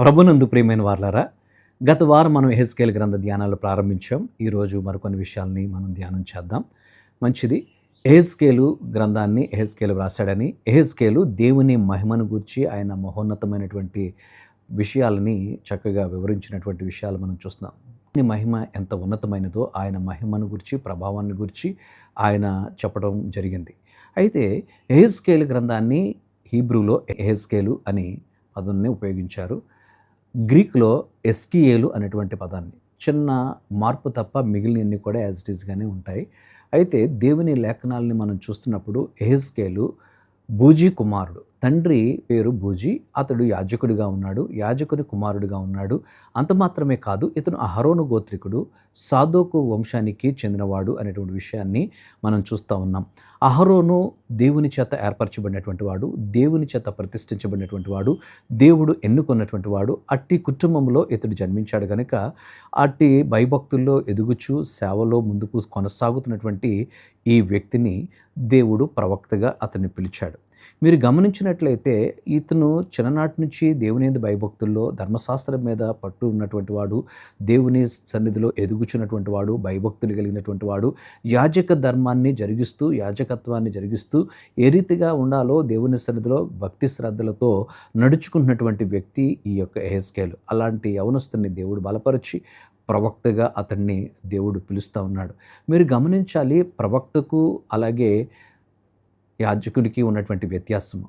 ప్రభునందు ప్రియమైన వార్లారా గత వారం మనం ఎహెస్కేల్ గ్రంథ ధ్యానాలు ప్రారంభించాం. ఈరోజు మరికొన్ని విషయాల్ని మనం ధ్యానం చేద్దాం. మంచిది ఎహెస్కేలు గ్రంథాన్ని ఎహెస్కేలు వ్రాసాడని ఎహెస్కేలు దేవుని మహిమను గూర్చి ఆయన మహోన్నతమైనటువంటి విషయాలని చక్కగా వివరించినటువంటి విషయాలు మనం చూస్తున్నాం. దేవుని మహిమ ఎంత ఉన్నతమైనదో ఆయన మహిమను గురించి ప్రభావాన్ని గురించి ఆయన చెప్పడం జరిగింది. అయితే ఎహెస్కేలు గ్రంథాన్ని హీబ్రూలో ఎహెస్కేలు అని పదాన్ని ఉపయోగించారు. గ్రీక్లో ఎస్కియేలు అనేటువంటి పదాన్ని చిన్న మార్పు తప్ప మిగిలినన్ని కూడా యాజ్ ఇట్ ఈస్గానే ఉంటాయి. అయితే దేవుని లేఖనాలని మనం చూస్తున్నప్పుడు ఎహెస్కేలు బూజీ కుమారుడు తండ్రి పేరు భోజి అతడు యాజకుడిగా ఉన్నాడు యాజకుని కుమారుడిగా ఉన్నాడు. అంత మాత్రమే కాదు ఇతను అహరోను గోత్రికుడు సాదోకు వంశానికి చెందినవాడు అనేటువంటి విషయాన్ని మనం చూస్తూ ఉన్నాం. అహరోను దేవుని చేత ఏర్పరచబడినటువంటి వాడు దేవుని చేత ప్రతిష్ఠించబడినటువంటి వాడు దేవుడు ఎన్నుకున్నటువంటి వాడు. అట్టి కుటుంబంలో ఇతడు జన్మించాడు కనుక అట్టి భయభక్తుల్లో ఎదుగుచు సేవలో ముందుకు కొనసాగుతున్నటువంటి ఈ వ్యక్తిని దేవుడు ప్రవక్తగా అతన్ని పిలిచాడు. మీరు గమనించినట్లయితే ఇతను చిన్ననాటి నుంచి దేవుని భయభక్తుల్లో ధర్మశాస్త్రం మీద పట్టు ఉన్నటువంటి వాడు దేవుని సన్నిధిలో ఎదుగుచున్నటువంటి వాడు భయభక్తులు కలిగినటువంటి వాడు యాజక ధర్మాన్ని జరిగిస్తూ యాజకత్వాన్ని జరిగిస్తూ ఏ రీతిగా ఉండాలో దేవుని సన్నిధిలో భక్తి శ్రద్ధలతో నడుచుకున్నటువంటి వ్యక్తి ఈ యొక్క ఎహెస్కేలు అలాంటి యవనస్తుని దేవుడు బలపరిచి ప్రవక్తగా అతన్ని దేవుడు పిలుస్తూ ఉన్నాడు. మీరు గమనించాలి ప్రవక్తకు అలాగే యాజకుడికి ఉన్నటువంటి వ్యత్యాసము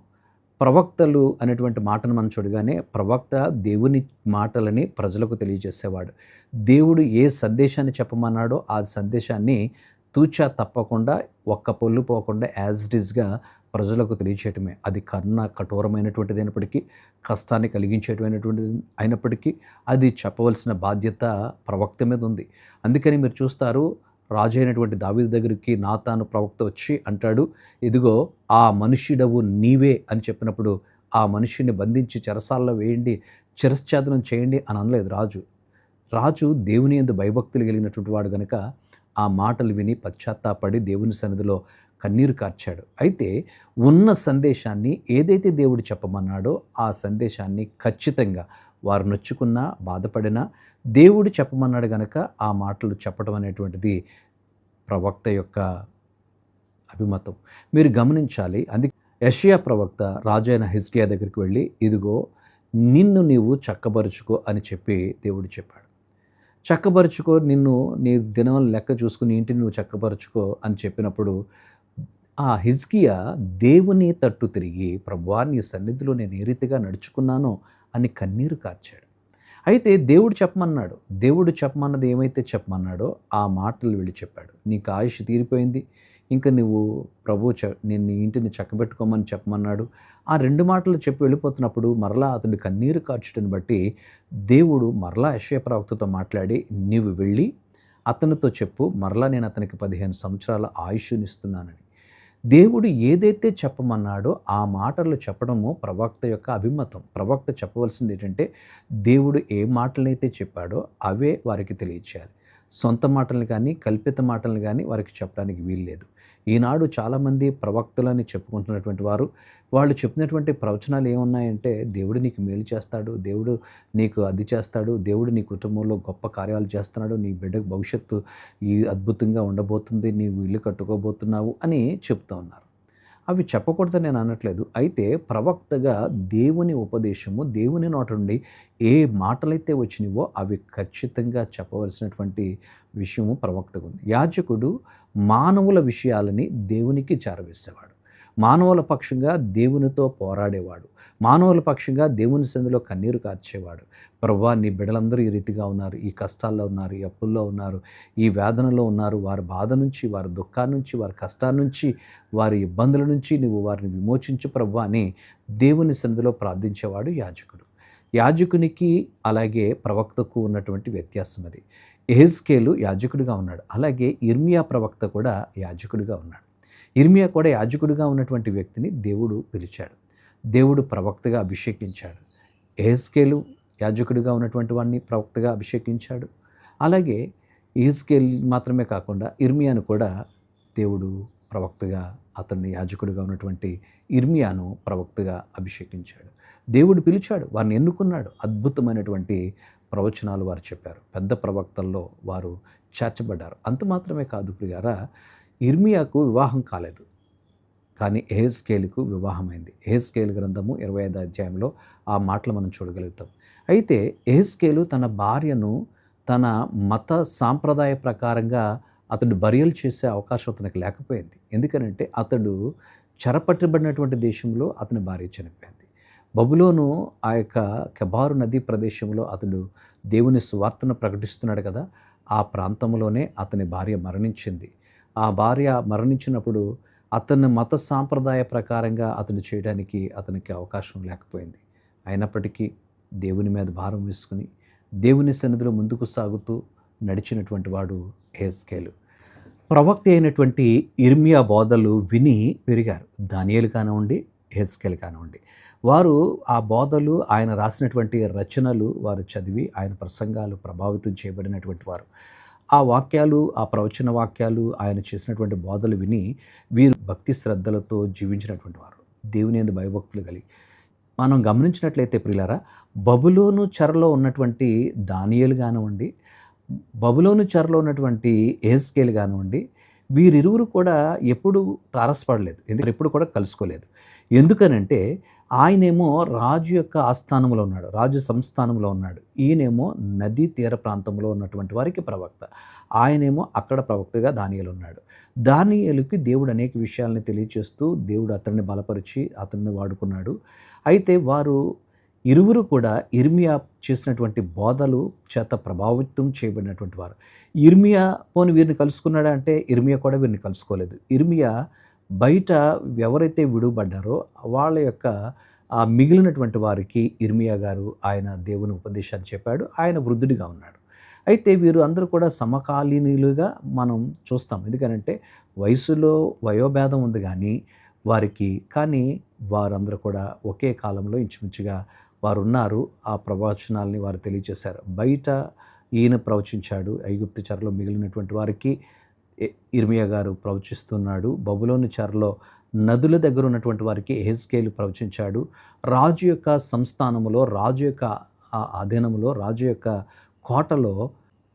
ప్రవక్తలు అనేటువంటి మాటను మనం చూడగానే ప్రవక్త దేవుని మాటలని ప్రజలకు తెలియజేసేవాడు. దేవుడు ఏ సందేశాన్ని చెప్పమన్నాడో ఆ సందేశాన్ని తూచా తప్పకుండా ఒక్క పొల్లు పోకుండా యాజ్ ఇట్ ఈస్గా ప్రజలకు తెలియచేయటమే. అది కర్ణ కఠోరమైనటువంటిది అయినప్పటికీ కష్టాన్ని కలిగించేటువంటిది అయినప్పటికీ అది చెప్పవలసిన బాధ్యత ప్రవక్త మీద ఉంది. అందుకని మీరు చూస్తారు రాజు అయినటువంటి దావీదు దగ్గరికి నాతాను ప్రవక్త వచ్చి అంటాడు ఇదిగో ఆ మనుష్యుడవు నీవే అని చెప్పినప్పుడు ఆ మనుష్యుని బంధించి చెరసాల్లో వేయండి చిరశ్చాదనం చేయండి అని అనలేదు రాజు. రాజు దేవుని ఎందు భయభక్తులు కలిగినటువంటి వాడు గనుక ఆ మాటలు విని పశ్చాత్తాపడి దేవుని సన్నిధిలో కన్నీరు కార్చాడు. అయితే ఉన్న సందేశాన్ని ఏదైతే దేవుడు చెప్పమన్నాడో ఆ సందేశాన్ని ఖచ్చితంగా వారు నొచ్చుకున్నా బాధపడినా దేవుడు చెప్పమన్నాడు గనక ఆ మాటలు చెప్పడం అనేటువంటిది ప్రవక్త యొక్క అభిమతం. మీరు గమనించాలి అందుకే యషియా ప్రవక్త రాజైన అయిన హిజ్కియా దగ్గరికి వెళ్ళి ఇదిగో నిన్ను నీవు చక్కబరుచుకో అని చెప్పి దేవుడు చెప్పాడు. చక్కబరుచుకో నిన్ను నీ దినం లెక్క చూసుకుని ఇంటిని నువ్వు చక్కబరుచుకో అని చెప్పినప్పుడు ఆ హిజ్కియా దేవుని తట్టు తిరిగి ప్రభువా నీ సన్నిధిలో నేను ఏ రీతిగా నడుచుకున్నానో అని కన్నీరు కార్చాడు. అయితే దేవుడు చెప్పమన్నాడు. దేవుడు చెప్పమన్నది ఏమైతే చెప్పమన్నాడో ఆ మాటలు వెళ్ళి చెప్పాడు. నీకు ఆయుష్ తీరిపోయింది. ఇంకా నువ్వు ప్రభు చ నేను నీ ఇంటిని చక్కబెట్టుకోమని చెప్పమన్నాడు. ఆ రెండు మాటలు చెప్పి వెళ్ళిపోతున్నప్పుడు మరలా అతడు కన్నీరు కార్చడం బట్టి దేవుడు మరలా యశ్య ప్రవక్తతో మాట్లాడి నీవు వెళ్ళి అతనితో చెప్పు. మరలా నేను అతనికి పదిహేను సంవత్సరాల ఆయుష్నిస్తున్నానని దేవుడు ఏదైతే చెప్పమన్నాడో ఆ మాటలు చెప్పడము ప్రవక్త యొక్క అభిమతం. ప్రవక్త చెప్పవలసింది ఏంటంటే దేవుడు ఏ మాటలైతే చెప్పాడో అవే వారికి తెలియచేయాలి. సొంత మాటలు కానీ కల్పిత మాటలు కానీ వారికి చెప్పడానికి వీల్లేదు. ఈనాడు చాలామంది ప్రవక్తలని చెప్పుకుంటున్నటువంటి వారు వాళ్ళు చెప్పినటువంటి ప్రవచనాలు ఏమున్నాయంటే దేవుడు నీకు మేలు చేస్తాడు దేవుడు నీకు అది చేస్తాడు దేవుడు నీ కుటుంబంలో గొప్ప కార్యాలు చేస్తున్నాడు నీ బిడ్డకు భవిష్యత్తు ఈ అద్భుతంగా ఉండబోతుంది నీవు ఇల్లు కట్టుకోబోతున్నావు అని చెప్తూ ఉన్నారు. అవి చెప్పకూడదని నేను అనట్లేదు. అయితే ప్రవక్తగా దేవుని ఉపదేశము దేవుని నోట నుండి ఏ మాటలైతే వచ్చినవో అవి ఖచ్చితంగా చెప్పవలసినటువంటి విషయము ప్రవక్తకు ఉంది యాజకుడు మానవుల విషయాలని దేవునికి చేరవేసేవాడు. మానవుల పక్షంగా దేవునితో పోరాడేవాడు. మానవుల పక్షంగా దేవుని సందులో కన్నీరు కార్చేవాడు. ప్రభా నీ బిడలందరూ ఈ రీతిగా ఉన్నారు ఈ కష్టాల్లో ఉన్నారు ఈ అప్పుల్లో ఉన్నారు ఈ వేదనలో ఉన్నారు. వారి బాధ నుంచి వారి దుఃఖాల నుంచి వారి కష్టాల నుంచి వారి ఇబ్బందుల నుంచి నువ్వు వారిని విమోచించు ప్రభు అని దేవుని సందులో ప్రార్థించేవాడు యాజకుడు. యాజకునికి అలాగే ప్రవక్తకు ఉన్నటువంటి వ్యత్యాసం అది ఎహెస్కేలు యాజకుడిగా ఉన్నాడు. అలాగే ఇర్మియా ప్రవక్త కూడా యాజకుడిగా ఉన్నాడు. ఇర్మియా కూడా యాజకుడిగా ఉన్నటువంటి వ్యక్తిని దేవుడు పిలిచాడు. దేవుడు ప్రవక్తగా అభిషేకించాడు. ఏస్కేలు యాజకుడిగా ఉన్నటువంటి వాడిని ప్రవక్తగా అభిషేకించాడు. అలాగే ఈస్కేల్ మాత్రమే కాకుండా ఇర్మియాను కూడా దేవుడు ప్రవక్తగా అతన్ని యాజకుడిగా ఉన్నటువంటి ఇర్మియాను ప్రవక్తగా అభిషేకించాడు. దేవుడు పిలిచాడు వారిని ఎన్నుకున్నాడు. అద్భుతమైనటువంటి ప్రవచనాలు వారు చెప్పారు. పెద్ద ప్రవక్తల్లో వారు చేర్చబడ్డారు అంత మాత్రమే కాదు ప్రియారా ఇర్మియాకు వివాహం కాలేదు. కానీ ఏహెస్కేలుకు వివాహమైంది. ఏహెస్కేలు గ్రంథము ఇరవై ఐదు అధ్యాయంలో ఆ మాటలు మనం చూడగలుగుతాం. అయితే ఏహెస్కేలు తన భార్యను తన మత సాంప్రదాయ ప్రకారంగా అతడు బరియలు చేసే అవకాశం అతనికి లేకపోయింది. ఎందుకనంటే అతడు చెరపట్టబడినటువంటి దేశంలో అతని భార్య చనిపోయింది. బబులోను ఆ యొక్క కెబారు నదీ ప్రదేశంలో అతడు దేవుని సువార్తను ప్రకటిస్తున్నాడు కదా ఆ ప్రాంతంలోనే అతని భార్య మరణించింది. ఆ భార్య మరణించినప్పుడు అతని మత సాంప్రదాయ ప్రకారంగా అతను చేయడానికి అతనికి అవకాశం లేకపోయింది. అయినప్పటికీ దేవుని మీద భారం వేసుకుని దేవుని సన్నిధిలో ముందుకు సాగుతూ నడిచినటువంటి వాడు హేస్కేలు ప్రవక్త అయినటువంటి ఇర్మియా బోధలు విని పెరిగారు. దానియలు కానివ్వండి హెస్కేల్ కానివ్వండి. వారు ఆ బోధలు ఆయన రాసినటువంటి రచనలు వారు చదివి ఆయన ప్రసంగాలు ప్రభావితం చేయబడినటువంటి వారు. ఆ వాక్యాలు ఆ ప్రవచన వాక్యాలు ఆయన చేసినటువంటి బోధలు విని వీరు భక్తి శ్రద్ధలతో జీవించినటువంటి వారు. దేవుని ఎందు భయభక్తులు కలిగి. మనం గమనించినట్లయితే ప్రియులారా బబులోను చెరలో ఉన్నటువంటి దానియలు కానివ్వండి బబులోను చెరలో ఉన్నటువంటి ఏస్కేలు కానివ్వండి వీరిరువురు కూడా ఎప్పుడు తారసపడలేదు. ఎందుకంటే ఎప్పుడు కూడా కలుసుకోలేదు. ఎందుకనంటే ఆయనేమో రాజు యొక్క ఆస్థానంలో ఉన్నాడు రాజు సంస్థానంలో ఉన్నాడు. ఈయనేమో నదీ తీర ప్రాంతంలో ఉన్నటువంటి వారికి ప్రవక్త. ఆయనేమో అక్కడ ప్రవక్తగా దానియలు ఉన్నాడు. దానియలుకి దేవుడు అనేక విషయాలని తెలియచేస్తూ దేవుడు అతన్ని బలపరిచి అతన్ని వాడుకున్నాడు. అయితే వారు ఇరువురు కూడా ఇర్మియా చేసినటువంటి బోధలు చేత ప్రభావితం చేయబడినటువంటి వారు. ఇర్మియా పోని వీరిని కలుసుకున్నాడా అంటే ఇర్మియా కూడా వీరిని కలుసుకోలేదు. ఇర్మియా బయట ఎవరైతే విడువబడ్డారో వాళ్ళ యొక్క ఆ మిగిలినటువంటి వారికి ఇర్మియా గారు ఆయన దేవుని ఉపదేశాన్ని చెప్పాడు. ఆయన వృద్ధుడిగా ఉన్నాడు. అయితే వీరు అందరూ కూడా సమకాలీనులుగా మనం చూస్తాం. ఎందుకనంటే వయసులో వయోభేదం ఉంది కానీ వారికి కానీ వారందరూ కూడా ఒకే కాలంలో ఇంచుమించుగా వారు ఉన్నారు ఆ ప్రవచనాల్ని వారు తెలియజేశారు. బయట ఈయన ప్రవచించాడు ఐగుప్తు మిగిలినటువంటి వారికి. ఇర్మియా గారు ప్రవచిస్తున్నాడు. బబులోని చెరలో నదుల దగ్గర ఉన్నటువంటి వారికి ఎహెస్కేలు ప్రవచించాడు. రాజు యొక్క సంస్థానములో రాజు యొక్క అధీనములో ఆధీనములో రాజు యొక్క కోటలో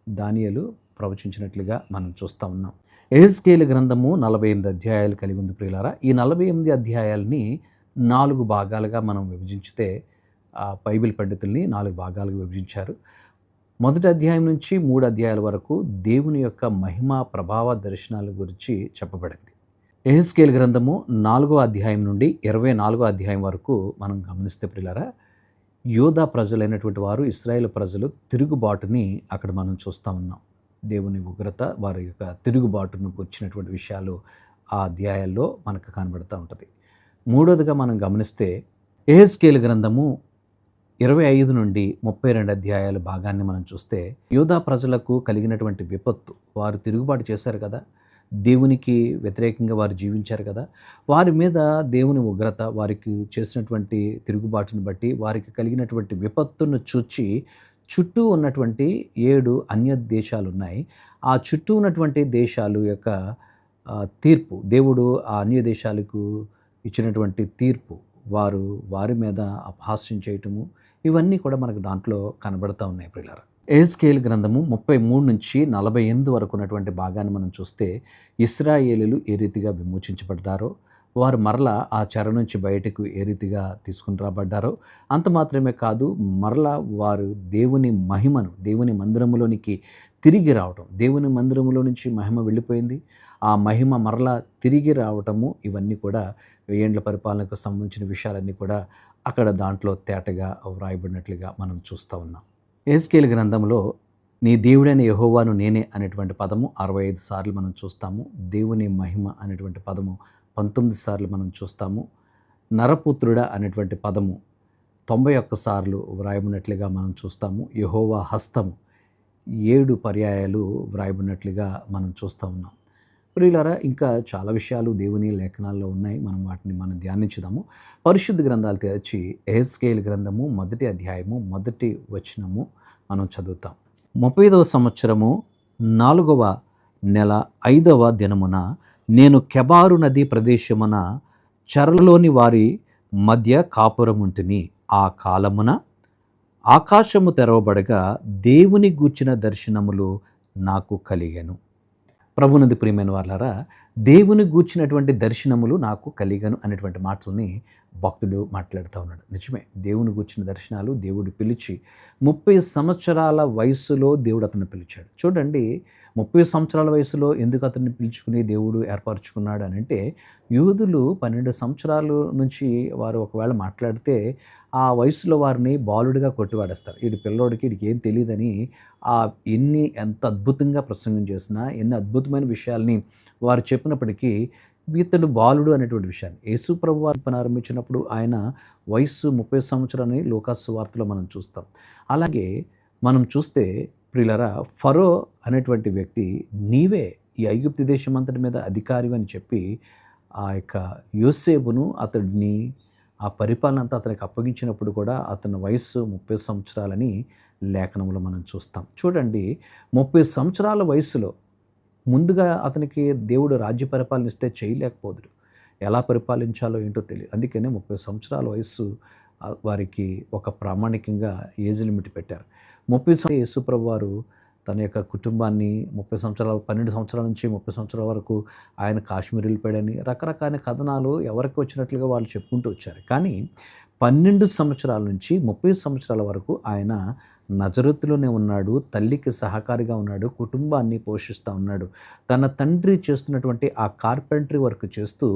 దానియలు ప్రవచించినట్లుగా మనం చూస్తూ ఉన్నాం. ఎహెజ్కేలు గ్రంథము నలభై ఎనిమిది అధ్యాయాలు కలిగి ఉంది ప్రియులారా. ఈ నలభై ఎనిమిది అధ్యాయాల్ని నాలుగు భాగాలుగా మనం విభజించితే ఆ బైబిల్ పండితుల్ని నాలుగు భాగాలుగా విభజించారు. మొదటి అధ్యాయం నుంచి మూడు అధ్యాయాల వరకు దేవుని యొక్క మహిమ ప్రభావ దర్శనాల గురించి చెప్పబడింది. ఎహెస్కేల్ గ్రంథము నాలుగో అధ్యాయం నుండి ఇరవై నాలుగో అధ్యాయం వరకు మనం గమనిస్తే ప్రియులారా యోధా ప్రజలైనటువంటి వారు ఇస్రాయేల్ ప్రజలు తిరుగుబాటుని అక్కడ మనం చూస్తూ ఉన్నాం. దేవుని ఉగ్రత వారి యొక్క తిరుగుబాటును గుర్చినటువంటి విషయాలు ఆ అధ్యాయాల్లో మనకు కనబడుతూ ఉంటుంది. మూడోదిగా మనం గమనిస్తే ఎహెస్కేల్ గ్రంథము ఇరవై ఐదు నుండి ముప్పై రెండు అధ్యాయాల భాగాన్ని మనం చూస్తే యోధా ప్రజలకు కలిగినటువంటి విపత్తు వారు తిరుగుబాటు చేశారు కదా. దేవునికి వ్యతిరేకంగా వారు జీవించారు కదా. వారి మీద దేవుని ఉగ్రత వారికి చేసినటువంటి తిరుగుబాటును బట్టి వారికి కలిగినటువంటి విపత్తును చూచి చుట్టూ ఉన్నటువంటి ఏడు అన్య దేశాలు ఉన్నాయి ఆ చుట్టూ ఉన్నటువంటి దేశాలు యొక్క తీర్పు దేవుడు ఆ అన్య దేశాలకు ఇచ్చినటువంటి తీర్పు వారు వారి మీద అపహాస్యం చేయటము ఇవన్నీ కూడా మనకు దాంట్లో కనబడుతూ ఉన్నాయి ప్రియులారా. ఏజ్కేల్ గ్రంథము ముప్పై మూడు నుంచి నలభై ఎనిమిది వరకు ఉన్నటువంటి భాగాన్ని మనం చూస్తే ఇస్రాయేలీలు ఏ రీతిగా విమోచించబడ్డారో వారు మరలా ఆ చెర నుంచి బయటకు ఏ రీతిగా తీసుకుని రాబడ్డారో అంత మాత్రమే కాదు మరలా వారు దేవుని మహిమను దేవుని మందిరములోనికి తిరిగి రావటం. దేవుని మందిరములో నుంచి మహిమ వెళ్ళిపోయింది. ఆ మహిమ మరలా తిరిగి రావటము ఇవన్నీ కూడా వెయ్యేండ్ల పరిపాలనకు సంబంధించిన విషయాలన్నీ కూడా అక్కడ దాంట్లో తేటగా వ్రాయబడినట్లుగా మనం చూస్తూ ఉన్నాం. ఏస్కేల్ గ్రంథంలో నీ దేవుడైన యహోవాను నేనే అనేటువంటి పదము అరవై ఐదు సార్లు మనం చూస్తాము. దేవుని మహిమ అనేటువంటి పదము పంతొమ్మిది సార్లు మనం చూస్తాము. నరపుత్రుడ అనేటువంటి పదము తొంభై ఒక్క సార్లు వ్రాయబడినట్లుగా మనం చూస్తాము. యహోవా హస్తము ఏడు పర్యాయాలు వ్రాయబడినట్లుగా మనం చూస్తూ ఉన్నాం. ప్రియులారా ఇంకా చాలా విషయాలు దేవుని లేఖనాల్లో ఉన్నాయి. మనం వాటిని మనం ధ్యానించుదాము. పరిశుద్ధ గ్రంథాలు తెరచి ఎహెస్కేల్ గ్రంథము మొదటి అధ్యాయము మొదటి వచనము మనం చదువుతాం. ముప్పైదవ సంవత్సరము నాలుగవ నెల ఐదవ దినమున నేను కెబారు నది ప్రదేశమున చరలోని వారి మధ్య కాపురముంటిని. ఆ కాలమున ఆకాశము తెరవబడగా దేవుని గూర్చిన దర్శనములు నాకు కలిగను. ప్రభునది ప్రియమైన వాళ్ళారా దేవుని గూర్చినటువంటి దర్శనములు నాకు కలిగను అనేటువంటి మాటల్ని భక్తుడు మాట్లాడుతూ ఉన్నాడు. నిజమే దేవుని గుర్చిన దర్శనాలు దేవుడు పిలిచి ముప్పై సంవత్సరాల వయసులో దేవుడు అతను పిలిచాడు. చూడండి ముప్పై సంవత్సరాల వయసులో ఎందుకు అతన్ని పిలుచుకుని దేవుడు ఏర్పరచుకున్నాడు అని అంటే యూదులు పన్నెండు సంవత్సరాలు నుంచి వారు ఒకవేళ మాట్లాడితే ఆ వయసులో వారిని బాలుడిగా కొట్టివాడేస్తారు. వీడి పిల్లోడికి వీడికి ఏం తెలియదని ఆ ఎన్ని ఎంత అద్భుతంగా ప్రసంగం చేసినా ఎన్ని అద్భుతమైన విషయాల్ని వారు చెప్పినప్పటికీ ఇతడు బాలుడు అనేటువంటి విషయాన్ని. యేసు ప్రభు వారి పని ఆరంభించినప్పుడు ఆయన వయస్సు ముప్పై సంవత్సరాలని లోకాసు వార్తలో మనం చూస్తాం. అలాగే మనం చూస్తే ప్రిలరా ఫరో అనేటువంటి వ్యక్తి నీవే ఈ ఐగుప్తి దేశం అంతటి మీద అధికారి అని చెప్పి ఆ యొక్క యోసేపును అతడిని ఆ పరిపాలన అంతా అతనికి అప్పగించినప్పుడు కూడా అతని వయస్సు ముప్పై సంవత్సరాలని లేఖనంలో మనం చూస్తాం. చూడండి ముప్పై సంవత్సరాల వయసులో ముందుగా అతనికి దేవుడు రాజ్య పరిపాలన ఇస్తే చేయలేకపోదుడు ఎలా పరిపాలించాలో ఏంటో తెలియదు అందుకనే ముప్పై సంవత్సరాల వయస్సు వారికి ఒక ప్రామాణికంగా ఏజ్ లిమిట్ పెట్టారు. ముప్పై సంవత్సరాలు యేసుప్రభు వారు తన యొక్క కుటుంబాన్ని ముప్పై సంవత్సరాల పన్నెండు సంవత్సరాల నుంచి ముప్పై సంవత్సరాల వరకు ఆయన కాశ్మీర్ వెళ్ళిపోయాడని రకరకాల కథనాలు ఎవరికి వచ్చినట్లుగా వాళ్ళు చెప్పుకుంటూ వచ్చారు. కానీ పన్నెండు సంవత్సరాల నుంచి ముప్పై సంవత్సరాల వరకు ఆయన నజరత్తులోనే ఉన్నాడు తల్లికి సహకారిగా ఉన్నాడు కుటుంబాన్ని పోషిస్తూ ఉన్నాడు. తన తండ్రి చేస్తున్నటువంటి ఆ కార్పెంటరీ వర్క్ చేస్తూ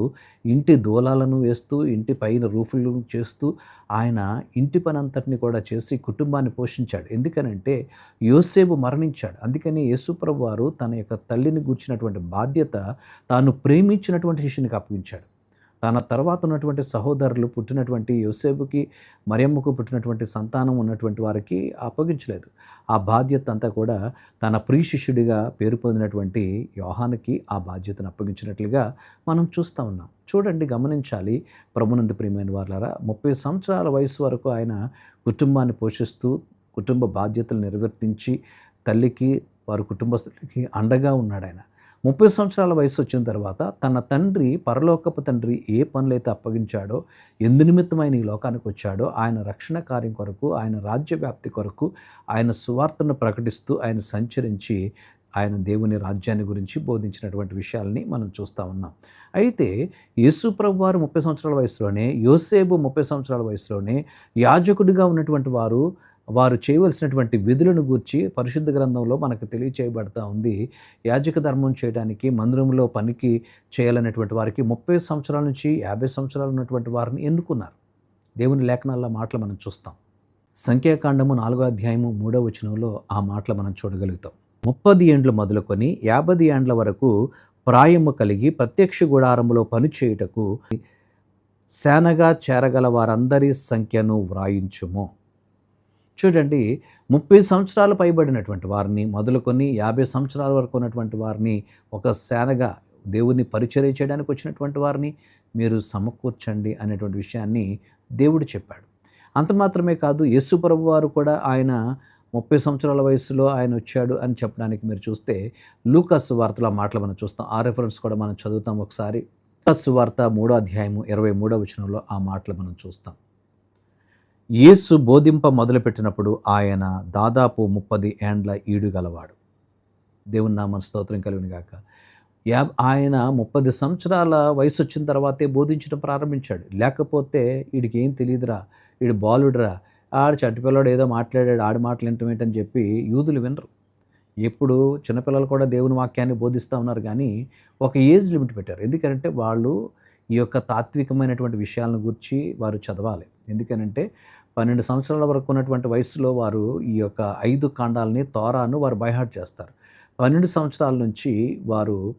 ఇంటి దూలాలను వేస్తూ ఇంటి పైన రూఫులను చేస్తూ ఆయన ఇంటి పని అంతటిని కూడా చేసి కుటుంబాన్ని పోషించాడు. ఎందుకనంటే యోసేపు మరణించాడు. అందుకని యేసుప్రభు వారు తన యొక్క తల్లిని గూర్చినటువంటి బాధ్యత తాను ప్రేమించినటువంటి శిష్యునికి అప్పగించాడు. తన తర్వాత ఉన్నటువంటి సహోదరులు పుట్టినటువంటి యోసేపుకి మరియమ్మకు పుట్టినటువంటి సంతానం ఉన్నటువంటి వారికి అప్పగించలేదు. ఆ బాధ్యత అంతా కూడా తన ప్రియ శిష్యుడిగా పేరు పొందినటువంటి యోహానికి ఆ బాధ్యతను అప్పగించినట్లుగా మనం చూస్తూ ఉన్నాం. చూడండి గమనించాలి. ప్రభునంద ప్రియమైన వాళ్ళారా ముప్పై సంవత్సరాల వయసు వరకు ఆయన కుటుంబాన్ని పోషిస్తూ కుటుంబ బాధ్యతలు నిర్వర్తించి తల్లికి వారి కుటుంబస్తులకి అండగా ఉన్నాడు ఆయన ముప్పై సంవత్సరాల వయసు వచ్చిన తర్వాత తన తండ్రి పరలోకపు తండ్రి ఏ పనులైతే అప్పగించాడో ఎందు నిమిత్తం ఈ లోకానికి వచ్చాడో ఆయన రక్షణ కార్యం కొరకు ఆయన రాజ్యవ్యాప్తి కొరకు ఆయన సువార్తను ప్రకటిస్తూ ఆయన సంచరించి ఆయన దేవుని రాజ్యాన్ని గురించి బోధించినటువంటి విషయాల్ని మనం చూస్తూ ఉన్నాం. అయితే యేసుప్రభు వారు ముప్పై సంవత్సరాల వయసులోనే యోసేబు ముప్పై సంవత్సరాల వయసులోనే యాజకుడిగా ఉన్నటువంటి వారు వారు చేయవలసినటువంటి విధులను గూర్చి పరిశుద్ధ గ్రంథంలో మనకు తెలియచేయబడతా ఉంది. యాజక ధర్మం చేయడానికి మందిరంలో పనికి చేయాలనేటువంటి వారికి ముప్పై సంవత్సరాల నుంచి యాభై సంవత్సరాలు ఉన్నటువంటి వారిని ఎన్నుకున్నారు. దేవుని లేఖనాల్లో మాటలు మనం చూస్తాం. సంఖ్యాకాండము నాలుగో అధ్యాయము మూడో వచనంలో ఆ మాటలు మనం చూడగలుగుతాం. ముప్పది ఏండ్లు మొదలుకొని యాభై ఏండ్ల వరకు ప్రాయము కలిగి ప్రత్యక్ష గుడారములో పనిచేయుటకు సేనగా చేరగల వారందరి సంఖ్యను వ్రాయించుము. చూడండి ముప్పై సంవత్సరాలు పైబడినటువంటి వారిని మొదలుకొని యాభై సంవత్సరాల వరకు ఉన్నటువంటి వారిని ఒక సేనగా దేవుని పరిచర్య చేయడానికి వచ్చినటువంటి వారిని మీరు సమకూర్చండి అనేటువంటి విషయాన్ని దేవుడు చెప్పాడు. అంత మాత్రమే కాదు యేసు ప్రభు వారు కూడా ఆయన ముప్పై సంవత్సరాల వయసులో ఆయన వచ్చాడు అని చెప్పడానికి మీరు చూస్తే లూకస్ వార్తలో ఆ మాటలు మనం చూస్తాం. ఆ రెఫరెన్స్ కూడా మనం చదువుతాం ఒకసారి. లూకస్ వార్త మూడో అధ్యాయము ఇరవై మూడో వచనంలో ఆ మాటలు మనం చూస్తాం. యేసు బోధింప మొదలుపెట్టినప్పుడు ఆయన దాదాపు ముప్పది ఏండ్ల ఈడు గలవాడు. దేవుని నామన స్తోత్రం కలిగిన యా ఆయన ముప్పది సంవత్సరాల వయసు వచ్చిన తర్వాతే బోధించడం ప్రారంభించాడు. లేకపోతే వీడికి ఏం తెలియదురా వీడు బాలుడురా. ఆడు చట్టపిల్లడు ఏదో మాట్లాడాడు ఆడి మాటలు ఏంటని చెప్పి యూదులు వినరు. ఎప్పుడు చిన్నపిల్లలు కూడా దేవుని వాక్యాన్ని బోధిస్తూ ఉన్నారు కానీ ఒక ఏజ్ లిమిట్ పెట్టారు. ఎందుకంటే వాళ్ళు ఈ యొక్క తాత్వికమైనటువంటి విషయాలను గురించి వారు చదవాలి. ఎందుకనంటే పన్నెండు సంవత్సరాల వరకు ఉన్నటువంటి వయసులో వారు ఈ యొక్క ఐదు కాండాలని తోరాను వారు బైహార్ట్ చేస్తారు. పన్నెండు సంవత్సరాల నుంచి వారు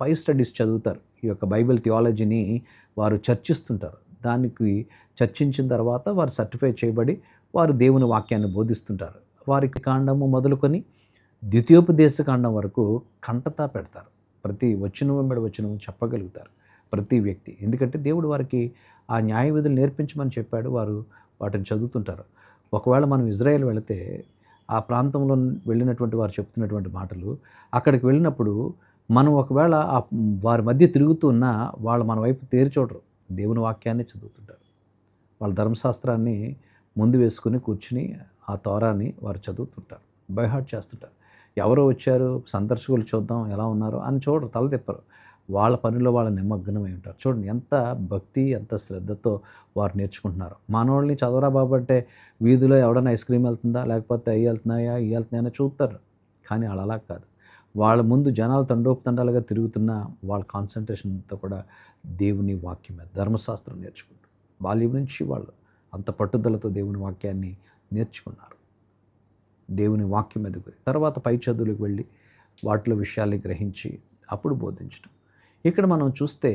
పై స్టడీస్ చదువుతారు. ఈ యొక్క బైబిల్ థియాలజీని వారు చర్చిస్తుంటారు. దానికి చర్చించిన తర్వాత వారు సర్టిఫై చేయబడి వారు దేవుని వాక్యాన్ని బోధిస్తుంటారు. వారికి కాండము మొదలుకొని ద్వితీయోపదేశ కాండం వరకు కంటతా పెడతారు. ప్రతి వచనం వెంబడి వచనం చెప్పగలుగుతారు. ప్రతి వ్యక్తి. ఎందుకంటే దేవుడు వారికి ఆ న్యాయ విధులు నేర్పించమని చెప్పాడు. వారు వాటిని చదువుతుంటారు. ఒకవేళ మనం ఇజ్రాయెల్ వెళితే ఆ ప్రాంతంలో వెళ్ళినటువంటి వారు చెప్తున్నటువంటి మాటలు అక్కడికి వెళ్ళినప్పుడు మనం ఒకవేళ ఆ వారి మధ్య తిరుగుతున్నా వాళ్ళు మన వైపు తేరిచూడరు దేవుని వాక్యాన్ని చదువుతుంటారు. వాళ్ళ ధర్మశాస్త్రాన్ని ముందు వేసుకుని కూర్చుని ఆ తోరాన్ని వారు చదువుతుంటారు. బైహార్ట్ చేస్తుంటారు. ఎవరో వచ్చారు సందర్శకులు చూద్దాం ఎలా ఉన్నారో అని చూడరు తల తిప్పరు వాళ్ళ పనిలో వాళ్ళ నిమగ్నమై ఉంటారు. చూడండి ఎంత భక్తి ఎంత శ్రద్ధతో వారు నేర్చుకుంటున్నారు. మానవాళ్ళని చదవరా బాబట్టే వీధిలో ఎవడైనా ఐస్ క్రీమ్ వెళ్తుందా? లేకపోతే అవి వెళ్తున్నాయా? ఇవి వెళ్తున్నాయని చూస్తారు. కానీ వాళ్ళు అలా కాదు. వాళ్ళ ముందు జనాలు తండోపతండాలుగా తిరుగుతున్న వాళ్ళ కాన్సన్ట్రేషన్తో కూడా దేవుని వాక్యం ధర్మశాస్త్రం నేర్చుకుంటారు బాల్యం నుంచి వాళ్ళు అంత పట్టుదలతో దేవుని వాక్యాన్ని నేర్చుకున్నారు. దేవుని వాక్యం మీద గురి తర్వాత పై చదువులకు వెళ్ళి వాటిలో విషయాల్ని గ్రహించి అప్పుడు బోధించడం ఇక్కడ మనం చూస్తే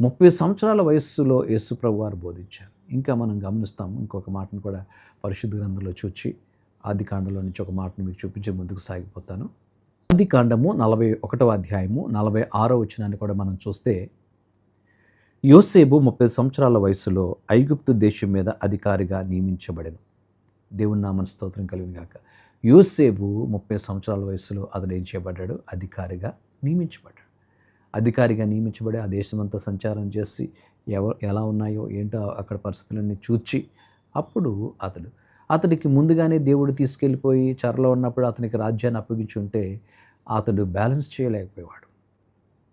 ముప్పై సంవత్సరాల వయస్సులో యేసుప్రభు వారు బోధించారు. ఇంకా మనం గమనిస్తాం ఇంకొక మాటను కూడా పరిశుద్ధ గ్రంథంలో చూచి ఆది కాండంలో నుంచి ఒక మాటను మీకు చూపించే ముందుకు సాగిపోతాను. ఆది కాండము నలభై ఒకటవ అధ్యాయము నలభై ఆరో వచ్చినాన్ని కూడా మనం చూస్తే యోసేపు ముప్పై సంవత్సరాల వయసులో ఐగుప్తు దేశం మీద అధికారిగా నియమించబడను. దేవుని నామన స్తోత్రం కలిగిన కాక యోసేపు ముప్పై సంవత్సరాల వయసులో అతను ఏం చేయబడ్డాడు? అధికారిగా నియమించబడ్డాడు. అధికారిగా నియమించబడి ఆ దేశమంతా సంచారం చేసి ఎవరు ఎలా ఉన్నాయో ఏంటో అక్కడ పరిస్థితులన్నీ చూచి అప్పుడు అతడు అతడికి ముందుగానే దేవుడు తీసుకెళ్ళిపోయి చరలో ఉన్నప్పుడు అతనికి రాజ్యాన్ని అప్పగించి ఉంటే అతడు బ్యాలెన్స్ చేయలేకపోయేవాడు.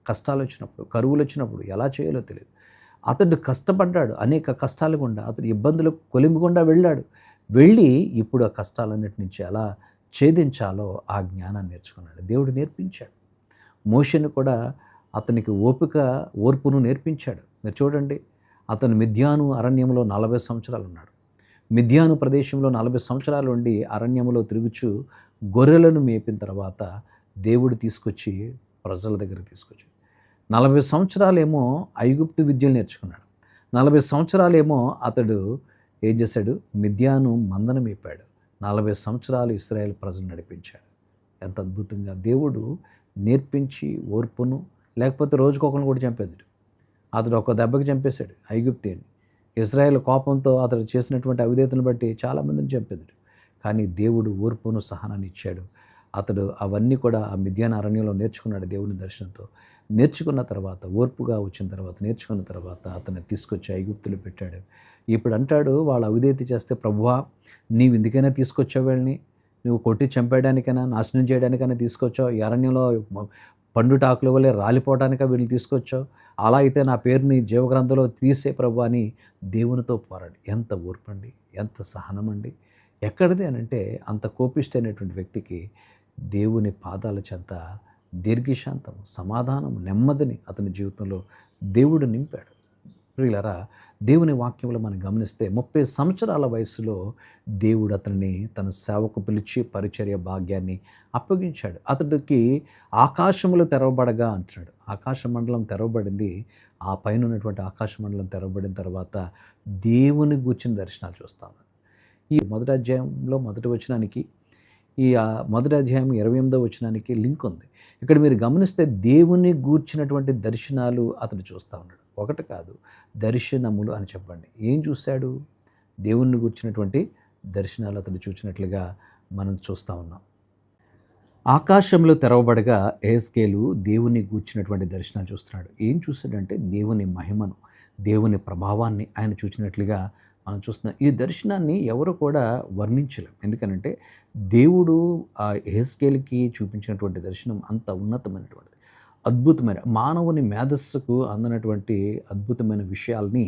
కష్టాలు వచ్చినప్పుడు కరువులు వచ్చినప్పుడు ఎలా చేయాలో తెలియదు. అతడు కష్టపడ్డాడు అనేక కష్టాలు గుండా అతడు ఇబ్బందులు కొలిమి గుండా వెళ్ళాడు. వెళ్ళి ఇప్పుడు ఆ కష్టాలన్నిటి నుంచి ఎలా ఛేదించాలో ఆ జ్ఞానాన్ని నేర్చుకున్నాడు. దేవుడు నేర్పించాడు. మోషను కూడా అతనికి ఓపిక ఓర్పును నేర్పించాడు. మీరు చూడండి అతను మిథ్యాను అరణ్యంలో నలభై సంవత్సరాలు ఉన్నాడు. మిథ్యాను ప్రదేశంలో నలభై సంవత్సరాలు ఉండి అరణ్యంలో తిరుగుచు గొర్రెలను మేపిన తర్వాత దేవుడు తీసుకొచ్చి ప్రజల దగ్గర తీసుకొచ్చి నలభై సంవత్సరాలేమో ఐగుప్తు విద్యలు నేర్చుకున్నాడు. నలభై సంవత్సరాలేమో అతడు ఏం చేశాడు? మిథ్యాను మందన మేపాడు. నలభై సంవత్సరాలు ఇస్రాయేల్ ప్రజలు నడిపించాడు. ఎంత అద్భుతంగా దేవుడు నేర్పించి ఓర్పును లేకపోతే రోజుకొకరిని కూడా చంపేది అతడు ఒక దెబ్బకి చంపేశాడు ఐగుప్తిని ఇజ్రాయెల్ కోపంతో అతడు చేసినటువంటి అవిధేతను బట్టి చాలామందిని చంపేదాడు కానీ దేవుడు ఓర్పును సహనాన్ని ఇచ్చాడు. అతడు అవన్నీ కూడా ఆ మిథ్యాన అరణ్యంలో నేర్చుకున్నాడు దేవుని దర్శనంతో. నేర్చుకున్న తర్వాత ఓర్పుగా వచ్చిన తర్వాత నేర్చుకున్న తర్వాత అతన్ని తీసుకొచ్చి ఐగుప్తులు పెట్టాడు. ఇప్పుడు అంటాడు వాళ్ళు అవిధేతి చేస్తే ప్రభువా నీవు ఎందుకైనా తీసుకొచ్చావు వీళ్ళని? నువ్వు కొట్టి చంపేయడానికైనా నాశనం చేయడానికైనా తీసుకొచ్చావు? ఈ అరణ్యంలో పండుటాకుల వల్లే రాలిపోవడానిక వీళ్ళు తీసుకొచ్చావు? అలా అయితే నా పేరుని జీవగ్రంథంలో తీసే ప్రభు అని దేవునితో పోరాడు. ఎంత ఓర్పండి ఎంత సహనం అండి ఎక్కడిది అని అంటే అంత కోపిష్టైనటువంటి వ్యక్తికి దేవుని పాదాల చెంత దీర్ఘశాంతం సమాధానం నెమ్మదిని అతని జీవితంలో దేవుడు నింపాడు. ప్రియులరా దేవుని వాక్యంలో మనం గమనిస్తే ముప్పై సంవత్సరాల వయసులో దేవుడు అతనిని తన సేవకు పిలిచి పరిచర్య భాగ్యాన్ని అప్పగించాడు. అతడికి ఆకాశములు తెరవబడగా అంటున్నాడు. ఆకాశ మండలం తెరవబడింది. ఆ పైన ఉన్నటువంటి ఆకాశ మండలం తెరవబడిన తర్వాత దేవుని గూర్చిన దర్శనాలు చూస్తాము. ఈ మొదటి అధ్యాయంలో మొదటి వచనానికి ఈ మొదటి అధ్యాయం ఇరవై ఎనిమిదో వచనానికి లింక్ ఉంది. ఇక్కడ మీరు గమనిస్తే దేవుని గూర్చినటువంటి దర్శనాలు అతను చూస్తూ ఉన్నాడు. ఒకటి కాదు దర్శనములు అని చెప్పండి. ఏం చూశాడు? దేవుణ్ణి గూర్చినటువంటి దర్శనాలు అతడు చూచినట్లుగా మనం చూస్తూ ఉన్నాం. ఆకాశంలో తెరవబడగా ఏస్కేలు దేవుని గూర్చినటువంటి దర్శనాలు చూస్తున్నాడు. ఏం చూశాడంటే దేవుని మహిమను దేవుని ప్రభావాన్ని ఆయన చూచినట్లుగా మనం చూస్తున్నాం. ఈ దర్శనాన్ని ఎవరు కూడా వర్ణించలేం. ఎందుకనంటే దేవుడు ఆ ఏస్కేల్కి చూపించినటువంటి దర్శనం అంత ఉన్నతమైనటువంటిది. అద్భుతమైన మానవుని మేధస్సుకు అందినటువంటి అద్భుతమైన విషయాల్ని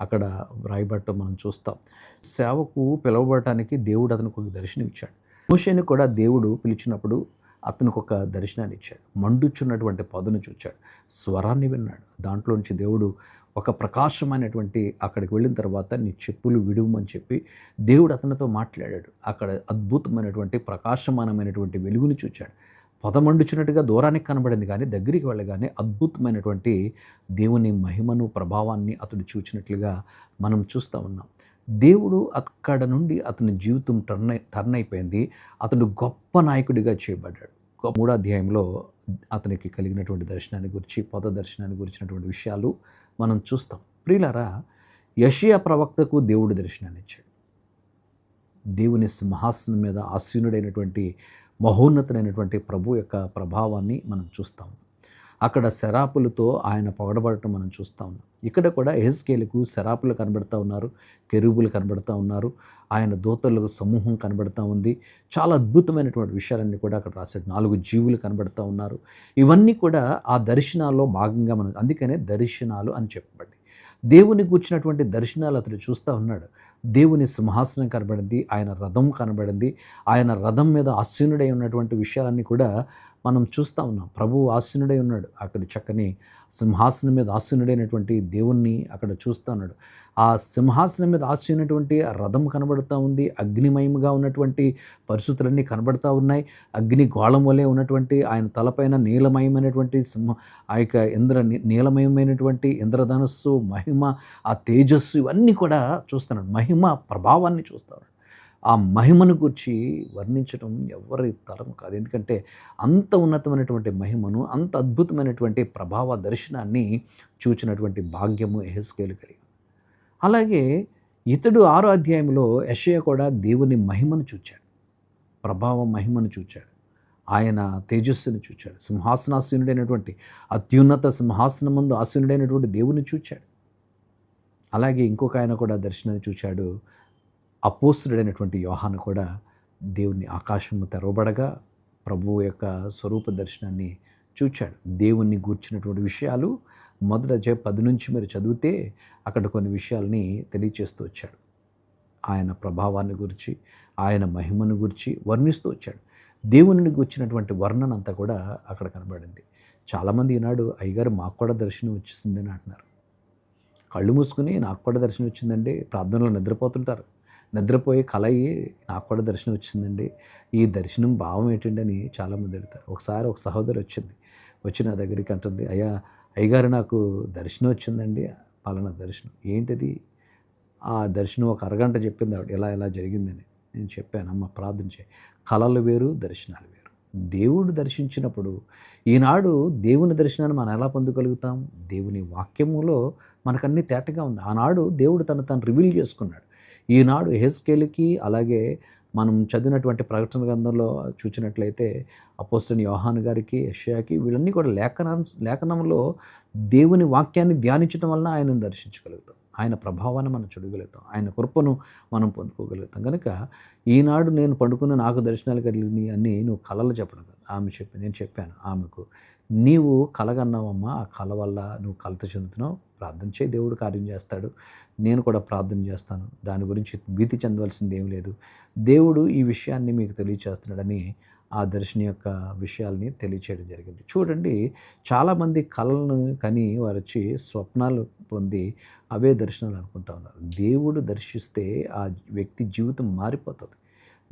అక్కడ వ్రాయబడటం మనం చూస్తాం. సేవకు పిలవబడటానికి దేవుడు అతనికి ఒక దర్శనం ఇచ్చాడు మోషేని కూడా దేవుడు పిలిచినప్పుడు అతనికి ఒక దర్శనాన్ని ఇచ్చాడు మండుచున్నటువంటి పదును చూచాడు. స్వరాన్ని విన్నాడు. దాంట్లోంచి దేవుడు ఒక ప్రకాశమైనటువంటి అక్కడికి వెళ్ళిన తర్వాత నీ చెప్పులు విడువమని చెప్పి దేవుడు అతనితో మాట్లాడాడు. అక్కడ అద్భుతమైనటువంటి ప్రకాశమానమైనటువంటి వెలుగుని చూచాడు. పొదమండుచున్నట్టుగా దూరానికి కనబడింది కానీ దగ్గరికి వెళ్ళగానే అద్భుతమైనటువంటి దేవుని మహిమను ప్రభావాన్ని అతడు చూచినట్లుగా మనం చూస్తూ ఉన్నాం. దేవుడు అక్కడ నుండి అతని జీవితం టర్న్ టర్న్ అయిపోయింది. అతడు గొప్ప నాయకుడిగా చేయబడ్డాడు. మూడో అధ్యాయంలో అతనికి కలిగినటువంటి దర్శనాన్ని గురించి పొద దర్శనాన్ని గురించినటువంటి విషయాలు మనం చూస్తాం. ప్రియులారా యషియా ప్రవక్తకు దేవుడు దర్శనాన్ని ఇచ్చాడు. దేవుని సింహాసనం మీద ఆసీనుడైనటువంటి మహోన్నతుడైనటువంటి ప్రభు యొక్క ప్రభావాన్ని మనం చూస్తాం. అక్కడ శరాపులతో ఆయన పొగడబడటం మనం చూస్తూ ఉన్నాం. ఇక్కడ కూడా ఎహెస్కేలకు శరాపులు కనబడుతూ ఉన్నారు కెరూబులు కనబడుతూ ఉన్నారు ఆయన దూతలకు సమూహం కనబడుతూ ఉంది. చాలా అద్భుతమైనటువంటి విషయాలన్నీ కూడా అక్కడ రాశాడు. నాలుగు జీవులు కనబడుతూ ఉన్నారు. ఇవన్నీ కూడా ఆ దర్శనాల్లో భాగంగా మనం అందుకనే దర్శనాలు అని చెప్పబడి దేవుని కూర్చున్నటువంటి దర్శనాలు అతడు చూస్తూ ఉన్నాడు. దేవుని సింహాసనం కనబడింది ఆయన రథం కనబడింది ఆయన రథం మీద అశ్వినుడై ఉన్నటువంటి విషయాలన్నీ కూడా మనం చూస్తూ ఉన్నాం. ప్రభువు ఆసీనుడై ఉన్నాడు. అక్కడ చక్కని సింహాసనం మీద ఆసీనుడైనటువంటి దేవుణ్ణి అక్కడ చూస్తూ ఉన్నాడు. ఆ సింహాసనం మీద ఆసీనటువంటి ఆ రథం కనబడుతూ ఉంది. అగ్నిమయముగా ఉన్నటువంటి పరిస్థితులన్నీ కనబడుతూ ఉన్నాయి. అగ్ని గోళం వలె ఉన్నటువంటి ఆయన తలపైన నీలమయమైనటువంటి సింహ ఆ యొక్క ఇంద్ర నీలమయమైనటువంటి ఇంద్రధనస్సు మహిమ ఆ తేజస్సు ఇవన్నీ కూడా చూస్తున్నాడు మహిమ ప్రభావాన్ని చూస్తున్నాడు ఆ మహిమను గురించి వర్ణించడం ఎవరి తరం కాదు. ఎందుకంటే అంత ఉన్నతమైనటువంటి మహిమను అంత అద్భుతమైనటువంటి ప్రభావ దర్శనాన్ని చూచినటువంటి భాగ్యము ఎహెస్కేలు కలిగి అలాగే ఇతడు ఆరో అధ్యాయంలో యషయ కూడా దేవుని మహిమను చూచాడు. ప్రభావ మహిమను చూచాడు. ఆయన తేజస్సును చూచాడు. సింహాసనాసీనుడైనటువంటి అత్యున్నత సింహాసనమందు ఆసీనుడైనటువంటి దేవుని చూచాడు. అలాగే ఇంకొక ఆయన కూడా దర్శనాన్ని చూచాడు. అపోస్తుడైనటువంటి యోహాను కూడా దేవుని ఆకాశము తెరవబడగా ప్రభువు యొక్క స్వరూప దర్శనాన్ని చూచాడు. దేవుణ్ణి గూర్చినటువంటి విషయాలు మొదట చే పది నుంచి మీరు చదివితే అక్కడ కొన్ని విషయాల్ని తెలియచేస్తూ వచ్చాడు. ఆయన ప్రభావాన్ని గురించి ఆయన మహిమను గురించి వర్ణిస్తూ వచ్చాడు. దేవుని గుర్చినటువంటి వర్ణన అంతా కూడా అక్కడ కనబడింది. చాలామంది ఈనాడు అయ్యగారు మాకు కూడా దర్శనం వచ్చేసిందని అంటున్నారు. కళ్ళు మూసుకుని నాకు కూడా దర్శనం వచ్చిందండి ప్రార్థనలో నిద్రపోతుంటారు. నిద్రపోయి కలయి అయ్యి నాకు కూడా దర్శనం వచ్చిందండి. ఈ దర్శనం భావం ఏంటండి అని చాలామంది అడుగుతారు. ఒకసారి ఒక సహోదరి వచ్చింది. వచ్చి నా దగ్గరికి అంటుంది అయ్యా అయ్యగారు నాకు దర్శనం వచ్చిందండి పలానా దర్శనం. ఏంటిది? ఆ దర్శనం ఒక అరగంట చెప్పింది ఆవిడ. ఎలా ఎలా జరిగిందని నేను చెప్పాను. అమ్మ ప్రార్థన చేయి. కళలు వేరు దర్శనాలు వేరు. దేవుడు దర్శించినప్పుడు ఈనాడు దేవుని దర్శనాన్ని మనం ఎలా పొందగలుగుతాం? దేవుని వాక్యములో మనకన్నీ తేటగా ఉంది. ఆనాడు దేవుడు తను తను రివీల్ చేసుకున్నాడు. ఈనాడు హెస్కేల్కి అలాగే మనం చదివినటువంటి ప్రకటన గ్రంథంలో చూసినట్లయితే అపోస్టన్ యోహాన్ గారికి యషయాకి వీళ్ళన్నీ కూడా లేఖన లేఖనంలో దేవుని వాక్యాన్ని ధ్యానించడం వలన ఆయనను దర్శించగలుగుతాం. ఆయన ప్రభావాన్ని మనం చూడగలుగుతాం. ఆయన కృపను మనం పొందుకోగలుగుతాం. కనుక ఈనాడు నేను పండుకున్న నాకు దర్శనాలు కలిగినవి అని నువ్వు కళలు చెప్పడం కాదు. ఆమె చెప్పి నేను చెప్పాను ఆమెకు నీవు కలగన్నావమ్మా ఆ కళ వల్ల నువ్వు కలత చెందుతున్నావు. ప్రార్థన చేయి దేవుడు కార్యం చేస్తాడు. నేను కూడా ప్రార్థన చేస్తాను. దాని గురించి భీతి చెందవలసింది ఏం లేదు. దేవుడు ఈ విషయాన్ని మీకు తెలియచేస్తున్నాడని ఆ దర్శిని యొక్క విషయాల్ని తెలియచేయడం జరిగింది. చూడండి చాలామంది కళలను కని వారు వచ్చి స్వప్నాలు పొంది అవే దర్శనాలు అనుకుంటా ఉన్నారు. దేవుడు దర్శిస్తే ఆ వ్యక్తి జీవితం మారిపోతుంది.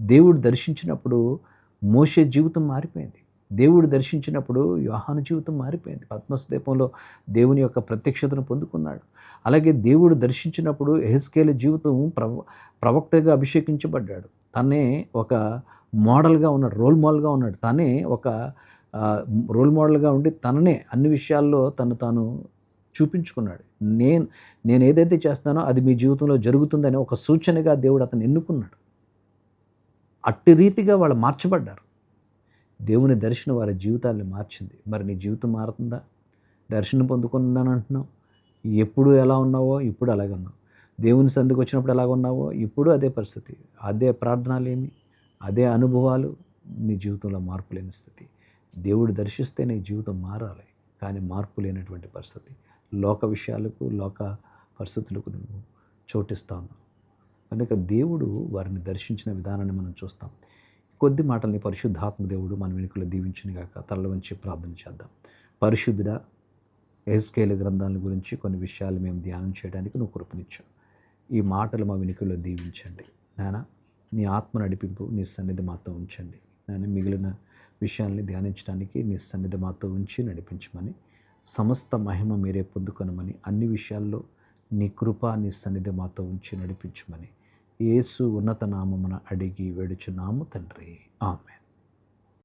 దేవుడు దర్శించినప్పుడు మోసే జీవితం మారిపోయింది. దేవుడు దర్శించినప్పుడు యోహాను జీవితం మారిపోయింది. పద్మస్దీపంలో దేవుని యొక్క ప్రత్యక్షతను పొందుకున్నాడు. అలాగే దేవుడు దర్శించినప్పుడు ఎహెస్కేల జీవితం ప్రవ ప్రవక్తగా అభిషేకించబడ్డాడు. తనే ఒక మోడల్గా ఉన్నాడు రోల్ మోడల్గా ఉన్నాడు. తనే ఒక రోల్ మోడల్గా ఉండి తననే అన్ని విషయాల్లో తను తాను చూపించుకున్నాడు. నేను నేను ఏదైతే చేస్తానో అది మీ జీవితంలో జరుగుతుందని ఒక సూచనగా దేవుడు అతను ఎన్నుకున్నాడు. అట్టి రీతిగా వాళ్ళు మార్చబడ్డారు. దేవుని దర్శనం వారి జీవితాన్ని మార్చింది. మరి నీ జీవితం మారుతుందా? దర్శనం పొందుకున్నాను అంటున్నావు. ఎప్పుడు ఎలా ఉన్నావో ఇప్పుడు అలాగే ఉన్నావు. దేవుని సందుకు వచ్చినప్పుడు ఎలాగ ఉన్నావో ఇప్పుడు అదే పరిస్థితి. అదే ప్రార్థనలు ఏమి? అదే అనుభవాలు నీ జీవితంలో మార్పు లేని స్థితి. దేవుడు దర్శిస్తే నీ జీవితం మారాలి. కానీ మార్పు లేనటువంటి పరిస్థితి. లోక విషయాలకు లోక పరిస్థితులకు నువ్వు చోటిస్తా ఉన్నావు కనుక దేవుడు వారిని దర్శించిన విధానాన్ని మనం చూస్తాం. కొద్ది మాటల్ని పరిశుద్ధాత్మదేవుడు మన వెనుకలో దీవించిన గాక తల్ల వంచి ప్రార్థన చేద్దాం. పరిశుద్ధుడ ఎస్కేల గ్రంథాల గురించి కొన్ని విషయాలు మేము ధ్యానం చేయడానికి నువ్వు కృపనిచ్చావు. ఈ మాటలు మా వెనుకలో దీవించండి. నాన్న నీ ఆత్మ నడిపింపు నీ సన్నిధి మాతో ఉంచండి. నేను మిగిలిన విషయాల్ని ధ్యానించడానికి నీ సన్నిధి మాతో ఉంచి నడిపించమని సమస్త మహిమ మీరే పొందుకొనమని అన్ని విషయాల్లో నీ కృప నీ సన్నిధి మాతో ఉంచి నడిపించమని యేసు ఉన్నత నామమున అడిగి వేడుచున్నాము తండ్రి. ఆమె